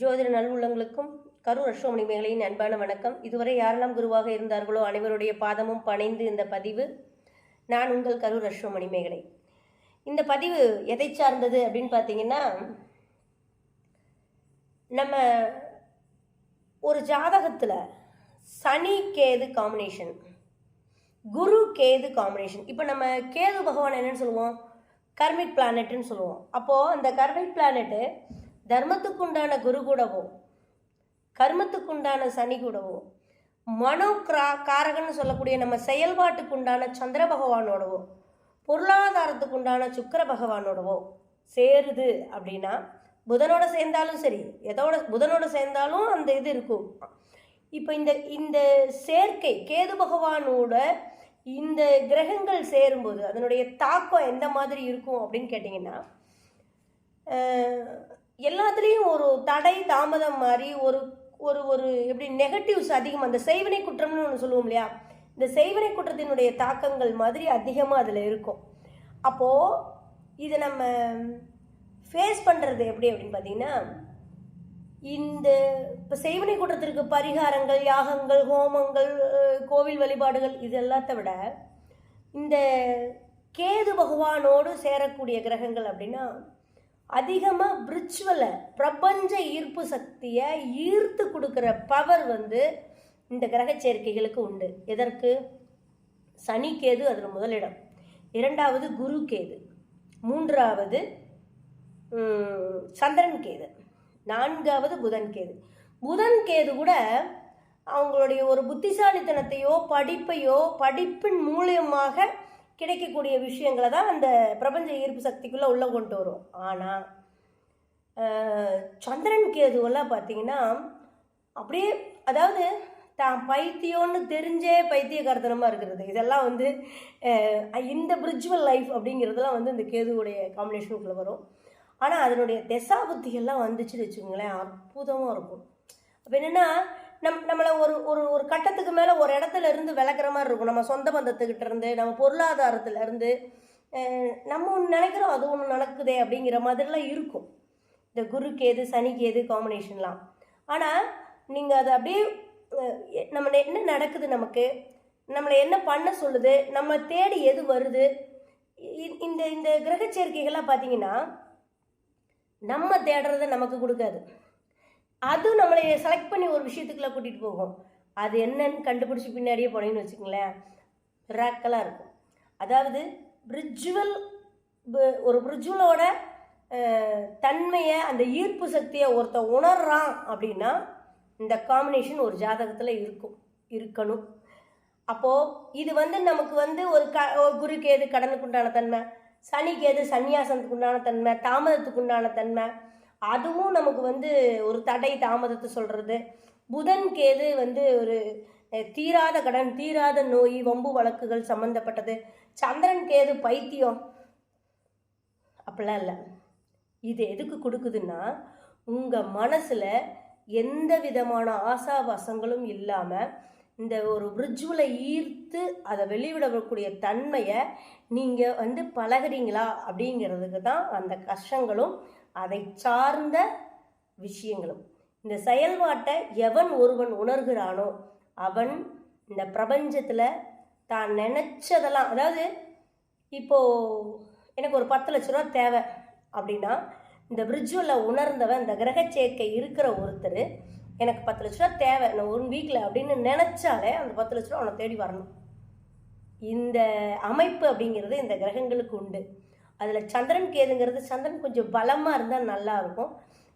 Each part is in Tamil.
ஜோதிட நல்லுள்ளங்களுக்கும் கரூர் அஸ்வமணி மேகலையின் அன்பான வணக்கம். இதுவரை யாரெல்லாம் குருவாக இருந்தார்களோ அனைவருடைய பாதமும் பணிந்து இந்த பதிவு நான் உங்கள் கரூர் அஸ்வமணி மேகலை. இந்த பதிவு எதை சார்ந்தது அப்படின்னு பார்த்தீங்கன்னா நம்ம ஒரு ஜாதகத்தில் சனி கேது காம்பினேஷன் குரு கேது காம்பினேஷன் இப்போ நம்ம கேது பகவான் என்னன்னு சொல்லுவோம்? கர்மிக் பிளானட்னு சொல்லுவோம். அப்போது அந்த கர்மிக் பிளானெட்டு தர்மத்துக்குண்டான குரு கூடவோ கர்மத்துக்குண்டான சனி கூடவோ மனோ கிரா காரகன்னு சொல்லக்கூடிய நம்ம செயல்பாட்டுக்குண்டான சந்திர பகவானோடவோ பொருளாதாரத்துக்குண்டான சுக்கர பகவானோடவோ சேருது அப்படின்னா புதனோட சேர்ந்தாலும் சரி எதோட புதனோட சேர்ந்தாலும் அந்த இது இருக்கும். இப்போ இந்த இந்த சேர்க்கை கேது பகவானோட இந்த கிரகங்கள் சேரும்போது அதனுடைய தாக்கம் எந்த மாதிரி இருக்கும் அப்படின்னு கேட்டிங்கன்னா எல்லாத்துலேயும் ஒரு தடை தாமதம் மாதிரி ஒரு ஒரு ஒரு எப்படி நெகட்டிவ்ஸ் அதிகம். அந்த செய்வினை குற்றம்னு ஒன்று சொல்லுவோம் இல்லையா? இந்த செய்வினை குற்றத்தினுடைய தாக்கங்கள் மாதிரி அதிகமாக அதில் இருக்கும். அப்போது இதை நம்ம ஃபேஸ் பண்ணுறது எப்படி அப்படின்னு பார்த்தீங்கன்னா இந்த இப்போ செய்வினை குற்றத்திற்கு பரிகாரங்கள் யாகங்கள் ஹோமங்கள் கோவில் வழிபாடுகள் இது எல்லாத்த விட இந்த கேது பகவானோடு சேரக்கூடிய கிரகங்கள் அப்படின்னா அதிகமாக பிரிச்சுவலை பிரபஞ்ச ஈர்ப்பு சக்தியை ஈர்த்து கொடுக்குற பவர் வந்து இந்த கிரக சேர்க்கைகளுக்கு உண்டு. எதற்கு? சனி கேது அதில் முதலிடம் இரண்டாவது குரு கேது. மூன்றாவது சந்திரன் கேது. நான்காவது புதன் கேது. புதன் கேது கூட அவங்களுடைய ஒரு புத்திசாலித்தனத்தையோ படிப்பையோ படிப்பின் மூலியமாக கிடைக்கக்கூடிய விஷயங்களை தான் அந்த பிரபஞ்ச ஈர்ப்பு சக்திக்குள்ளே உள்ளே கொண்டு வரும். ஆனால் சந்திரன் கேதுவெல்லாம் பார்த்தீங்கன்னா அப்படியே அதாவது தான் பைத்தியம்னு தெரிஞ்சே பைத்தியக்காரத்தனமாக இருக்கிறது. இதெல்லாம் வந்து இந்த பிரிஜுவல் லைஃப் அப்படிங்கிறதுலாம் வந்து இந்த கேதுவுடைய காம்பினேஷனுக்குள்ளே வரும். ஆனால் அதனுடைய தசாபுத்திகள்லாம் வந்துச்சுன்னு வச்சுக்கோங்களேன் அற்புதமாக இருக்கும். அப்போ என்னென்னா நம் நம்மளை ஒரு ஒரு ஒரு கட்டத்துக்கு மேலே ஒரு இடத்துல இருந்து விளக்குற மாதிரி இருக்கும். நம்ம சொந்த பந்தத்துக்கிட்ட இருந்து நம்ம பொருளாதாரத்துல இருந்து நம்ம ஒன்று நினைக்கிறோம் அது ஒன்று நடக்குதே அப்படிங்கிற மாதிரிலாம் இருக்கும். இந்த குருக்கு எது சனிக்கு எது காம்பினேஷன்லாம் ஆனால் நீங்கள் அதை அப்படியே நம்ம என்ன நடக்குது நமக்கு? நம்மளை என்ன பண்ண சொல்லுது? நம்ம தேடி எது வருது? இந்த இந்த கிரக சேர்க்கைகள்லாம் பார்த்தீங்கன்னா நம்ம தேடுறத நமக்கு கொடுக்காது. அதுவும் நம்மளை செலக்ட் பண்ணி ஒரு விஷயத்துக்குள்ள கூட்டிகிட்டு போகும். அது என்னன்னு கண்டுபிடிச்சி பின்னாடியே போனீங்கன்னு வச்சுக்கோங்களேன். மிராக்கலாக இருக்கும். அதாவது பிரிஜுவல் ஒரு பிரிஜுவலோட தன்மையை அந்த ஈர்ப்பு சக்தியை ஒருத்தன் உணர்றான் அப்படின்னா இந்த காம்பினேஷன் ஒரு ஜாதகத்தில் இருக்கும் இருக்கணும். அப்போது இது வந்து நமக்கு வந்து ஒரு க ஒரு குருக்கு எது கடனுக்கு உண்டான தன்மை சனிக்கு எது சந்நியாசத்துக்கு உண்டான தன்மை தாமதத்துக்கு உண்டான தன்மை அதுவும் நமக்கு வந்து ஒரு தடை தாமதத்தை சொல்கிறது புதன் கேது வந்து ஒரு தீராத கடன் தீராத நோய் வம்பு வழக்குகள் சம்மந்தப்பட்டது சந்திரன் கேது பைத்தியம். அப்படிலாம் இல்லை. இது எதுக்கு கொடுக்குதுன்னா உங்கள் மனசில் எந்த விதமான ஆசாபாசங்களும் இல்லாமல் இந்த ஒரு பிரிட்ஜுவில் ஈர்த்து அதை வெளிவிடக்கூடிய தன்மையை நீங்கள் வந்து பழகுறீங்களா அப்படிங்கிறதுக்கு தான் அந்த கஷ்டங்களும் அதை சார்ந்த விஷயங்களும். இந்த செயல்பாட்டை எவன் ஒருவன் உணர்கிறானோ அவன் இந்த பிரபஞ்சத்தில் தான் நினச்சதெல்லாம் அதாவது இப்போது எனக்கு ஒரு பத்து லட்ச ரூபா தேவை அப்படின்னா இந்த பிரிட்ஜுவில் உணர்ந்தவன் இந்த கிரக சேர்க்கை இருக்கிற ஒருத்தர் எனக்கு பத்து லட்ச ரூபா தேவை நான் ஒன் வீக்கில் அப்படின்னு நினச்சாலே அந்த பத்து லட்ச ரூபா அவனை தேடி வரணும். இந்த அமைப்பு அப்படிங்கிறது இந்த கிரகங்களுக்கு உண்டு. அதில் சந்திரன் கேதுங்கிறது சந்திரன் கொஞ்சம் பலமாக இருந்தால் நல்லா இருக்கும்.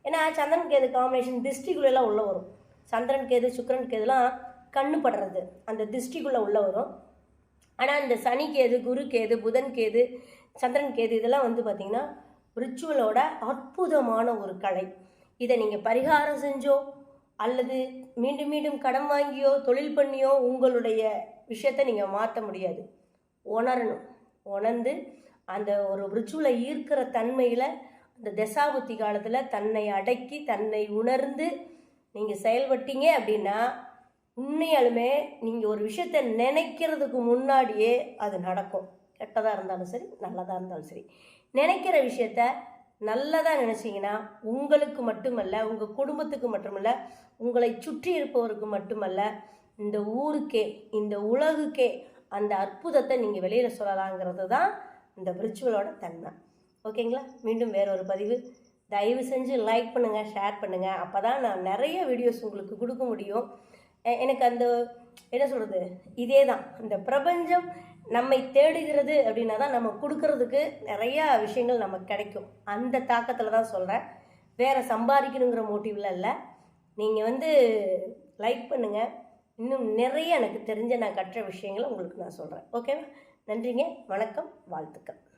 ஏன்னா சந்திரன் கேது காம்பினேஷன் திருஷ்டிக்குள்ளெல்லாம் உள்ளே வரும். சந்திரன் கேது சுக்கரன் கேதுலாம் கண்ணு படுறது. அந்த திருஷ்டிக்குள்ளே உள்ளே வரும். ஆனால் இந்த சனி கேது குரு கேது புதன் கேது சந்திரன் கேது இதெல்லாம் வந்து பார்த்திங்கன்னா ரிச்சுவலோட அற்புதமான ஒரு கலை. இதை நீங்கள் பரிகாரம் செஞ்சோ அல்லது மீண்டும் மீண்டும் கடன் வாங்கியோ தொழில் பண்ணியோ உங்களுடைய விஷயத்தை நீங்கள் மாற்ற முடியாது. உணரணும். உணர்ந்து அந்த ஒரு ரிச்சுவலை ஈர்க்கிற தன்மையில் அந்த தசாபுத்தி காலத்தில் தன்னை அடக்கி தன்னை உணர்ந்து நீங்கள் செயல்பட்டீங்க அப்படின்னா உண்மையாலுமே நீங்கள் ஒரு விஷயத்தை நினைக்கிறதுக்கு முன்னாடியே அது நடக்கும். கெட்டதாக இருந்தாலும் சரி நல்லதாக இருந்தாலும் சரி. நினைக்கிற விஷயத்த நல்லதாக நினச்சிங்கன்னா உங்களுக்கு மட்டுமல்ல உங்கள் குடும்பத்துக்கு மட்டுமல்ல உங்களை சுற்றி இருப்பவருக்கு மட்டுமல்ல இந்த ஊருக்கே இந்த உலகுக்கே அந்த அற்புதத்தை நீங்கள் வெளியில் சொல்லலாங்கிறது தான் இந்த விர்ச்சுவலோட தன்மை. ஓகேங்களா? மீண்டும் வேற ஒரு பதிவு தயவு செஞ்சு லைக் பண்ணுங்கள் ஷேர் பண்ணுங்கள் அப்போ தான் நான் நிறைய வீடியோஸ் உங்களுக்கு கொடுக்க முடியும். எனக்கு அந்த என்ன சொல்கிறது இதே தான் இந்த பிரபஞ்சம் நம்மை தேடுகிறது அப்படின்னா தான் நம்ம கொடுக்கறதுக்கு நிறையா விஷயங்கள் நமக்கு கிடைக்கும். அந்த தாக்கத்தில் தான் சொல்கிறேன் வேறு சம்பாதிக்கணுங்கிற மோட்டிவில் இல்லை. நீங்கள் வந்து லைக் பண்ணுங்கள் இன்னும் நிறைய எனக்கு தெரிஞ்ச நான் கற்ற விஷயங்களை உங்களுக்கு நான் சொல்கிறேன் ஓகேவா? நன்றிங்க. வணக்கம். வாழ்த்துக்கள்.